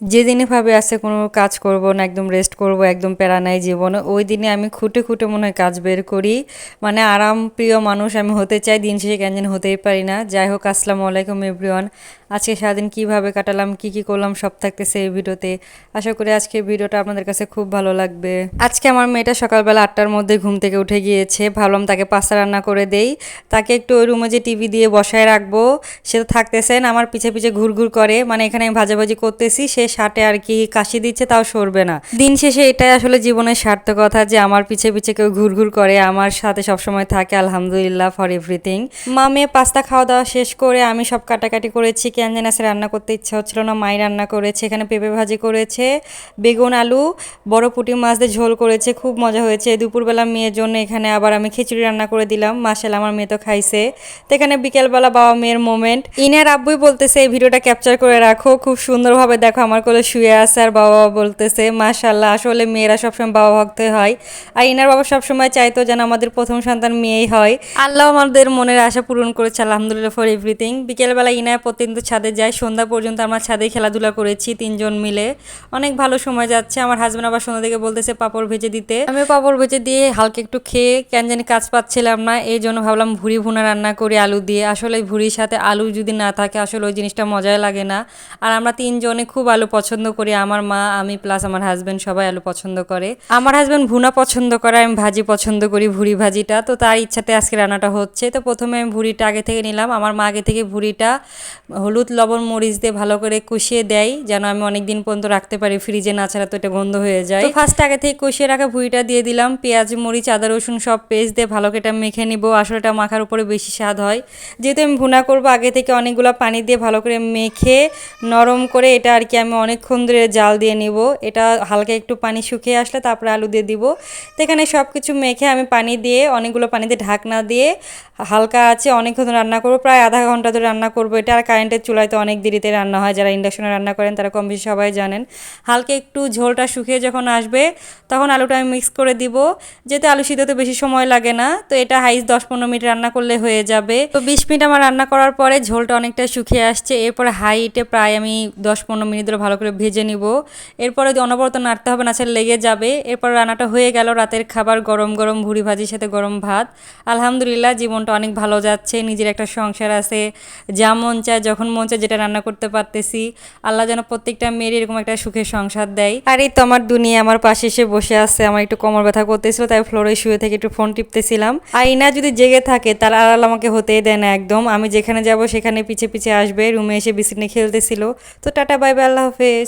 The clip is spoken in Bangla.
যেদিনে ভাবে আছে কোনো কাজ করব না, একদম রেস্ট করব, একদম প্যারা নাই জীবনে, ওই দিনে আমি খুঁটে খুঁটে মনে হয় কাজ বের করি। মানে আরাম প্রিয় মানুষ আমি হতে চাই, দিন শেষে কেন হতেই পারি না। যাই হোক, আসসালামু আলাইকুম এভরিওয়ান আজকে সারাদিন কীভাবে কাটালাম, কি কি করলাম, সব থাকতেছে এই ভিডিওতে। আশা করি আজকে ভিডিওটা আপনাদের কাছে খুব ভালো লাগবে। আজকে আমার মেয়েটা সকালবেলা আটটার মধ্যে ঘুম থেকে উঠে গিয়েছে। ভাবলাম তাকে পাস্তা রান্না করে দেই। তাকে একটু ওই রুমে যে টিভি দিয়ে বসায় রাখব, সে তো থাকতেছেন আমার পিছে পিছে ঘুরঘুর করে। মানে এখানে আমি ভাজাভাজি করতেছি, সে শার্টে আর কি কাশি দিচ্ছে তাও সরবে না। দিন শেষে এটাই আসলে জীবনের সার্থকতা যে আমার পিছে পিছে কেউ ঘুরঘুর করে, আমার সাথে সবসময় থাকে, আলহামদুলিল্লাহ ফর এভরিথিং মা মেয়ে পাস্তা খাওয়া দাওয়া শেষ করে আমি সব কাটাকাটি করেছি আছে রান্না করতে ইচ্ছা হচ্ছিল না, মাই রান্না করেছে, এখানে পেঁপে ভাজি করেছে, বেগুন, আলু, বড় পুঁটি মাছ দিয়ে ঝোল করেছে, খুব মজা হয়েছে। দুপুরবেলা মেয়ের জন্য এখানে আবার আমি খিচুড়ি রান্না করে দিলাম মাসাল আমার মেয়ে তো খাইছে। তো এখানে বিকেলবেলা বাবা মেয়ের মোমেন্ট ইনার আব্বুই বলতেছে, এই ভিডিওটা ক্যাপচার করে রাখো, খুব সুন্দরভাবে দেখো আমার কোলে শুয়ে আছে আর বাবা বলতেছে মাশাল্লাহ আসলে মেয়েরা সবসময় বাবা ভক্ত হয়। আর ইনার বাবা সবসময় চাইতো যেন আমাদের প্রথম সন্তান মেয়েই হয়। আল্লাহ আমাদের মনের আশা পূরণ করেছে, আলহামদুলিল্লাহ ফর এভরিথিং বিকেলবেলা ইনায় প্রতিদিন ছাদে যায়, সন্ধ্যা পর্যন্ত আমরা ছাদে খেলাধুলা করেছি তিনজন মিলে। অনেক ভালো সময় যাচ্ছে। আমার হাজব্যান্ড আবার সন্ধ্যা থেকে বলতেছে, পাপড় ভেজে দিতে। আমি পাপড় ভেজে দিয়ে হালকা একটু খেয়ে কেন জানি কাজ পাচ্ছিলাম না। এই জন্য ভাবলাম, ভুড়ি ভুনা রান্না করি, আলু দিয়ে। আসলে ভুড়ির সাথে আলু যদি না থাকে, আসলে ওই জিনিসটা মজাই লাগে না। আর আমরা তিনজনে খুব আলু পছন্দ করি, আমার মা, আমি প্লাস আমার হাজব্যান্ড সবাই আলু পছন্দ করে। আমার হাজব্যান্ড ভুনা পছন্দ করে, আমি ভাজি পছন্দ করি, ভুড়ি ভাজিটা। তো তার ইচ্ছাতে আজকে রান্নাটা হচ্ছে। তো প্রথমে আমি ভুড়িটা আগে থেকে নিলাম। আমার মা আগে থেকে ভুড়িটা হলুদ, লবণ, মরিচ দিয়ে ভালো করে কষিয়ে দেয়, যেন আমি অনেক দিন পর্যন্ত রাখতে পারি। ফ্রিজে না ছাড়া তো এটা গন্ধ হয়ে যায়। তো ফার্স্ট আগে থেকে কষিয়ে রাখা ভুড়িটা দিয়ে দিলাম। পেঁয়াজ, মরিচ, আদা, রসুন সব পেস্ট দিয়ে ভালো করে এটা মেখে নিব। আসলে এটা মাখার উপরে বেশি স্বাদ হয়। যেহেতু আমি ভুনা করব, আগে থেকে অনেকগুলো পানি দিয়ে ভালো করে মেখে, নরম করে এটা আর কি আমি অনেকক্ষণ ধরে জাল দিয়ে নিব। এটা হালকা একটু পানি শুকিয়ে আসলে তারপরে আলু দিয়ে দিব। তো এখানে সব কিছু মেখে আমি পানি দিয়ে, অনেকগুলো পানিতে ঢাকনা দিয়ে হালকা আছে, অনেকক্ষণ রান্না করব। প্রায় আধা ঘণ্টা ধরে রান্না করব। এটা আর কারেন্টের চুলায় তো অনেক দেরিতে রান্না হয়। যারা ইন্ডাকশনে রান্না করেন তারা কম বেশি সবাই জানেন। হালকা একটু ঝোলটা শুকিয়ে যখন আসবে, তখন আলুটা আমি মিক্স করে দিব। যেহেতু আলু সিদ্ধতে বেশি সময় লাগে না, তো এটা হাইস দশ পনেরো মিনিট রান্না করলে হয়ে যাবে। তো বিশ মিনিট আমার রান্না করার পরে ঝোলটা অনেকটা শুকিয়ে আসছে। এরপরে হাইটে প্রায় আমি দশ পনেরো মিনিট ধরে ভালো করে ভেজে নিব। এরপরে অনবরত নাড়তে হবে, না সে লেগে যাবে, এরপর রান্নাটা হয়ে গেল রাতের খাবার গরম গরম ভুড়ি ভাজির সাথে গরম ভাত। আলহামদুলিল্লাহ, জীবনটা অনেক ভালো যাচ্ছে, নিজের একটা সংসার আছে, যা মন চায়, যখন মন চায় যেটা রান্না করতে পারতেছি। আল্লাহ যেন প্রত্যেকটা মেয়ের এরকম একটা সুখের সংসার দেয়। আর, এই তো আমার দুনিয়া, আমার পাশে এসে বসে আছে, আমার একটু কোমর ব্যথা করতেছিল, তাই ফ্লোরে শুয়ে থেকে একটু ফোন টিপতেছিলাম। আর ইনা যদি জেগে থাকে তার আড়াল আমাকে হতেই দেয় না একদম। আমি যেখানে যাব, সেখানে পিছে পিছে আসবে, রুমে এসে বিছিনে খেলতেছিল। তো টাটা, বাই বাই, আল্লাহ cafés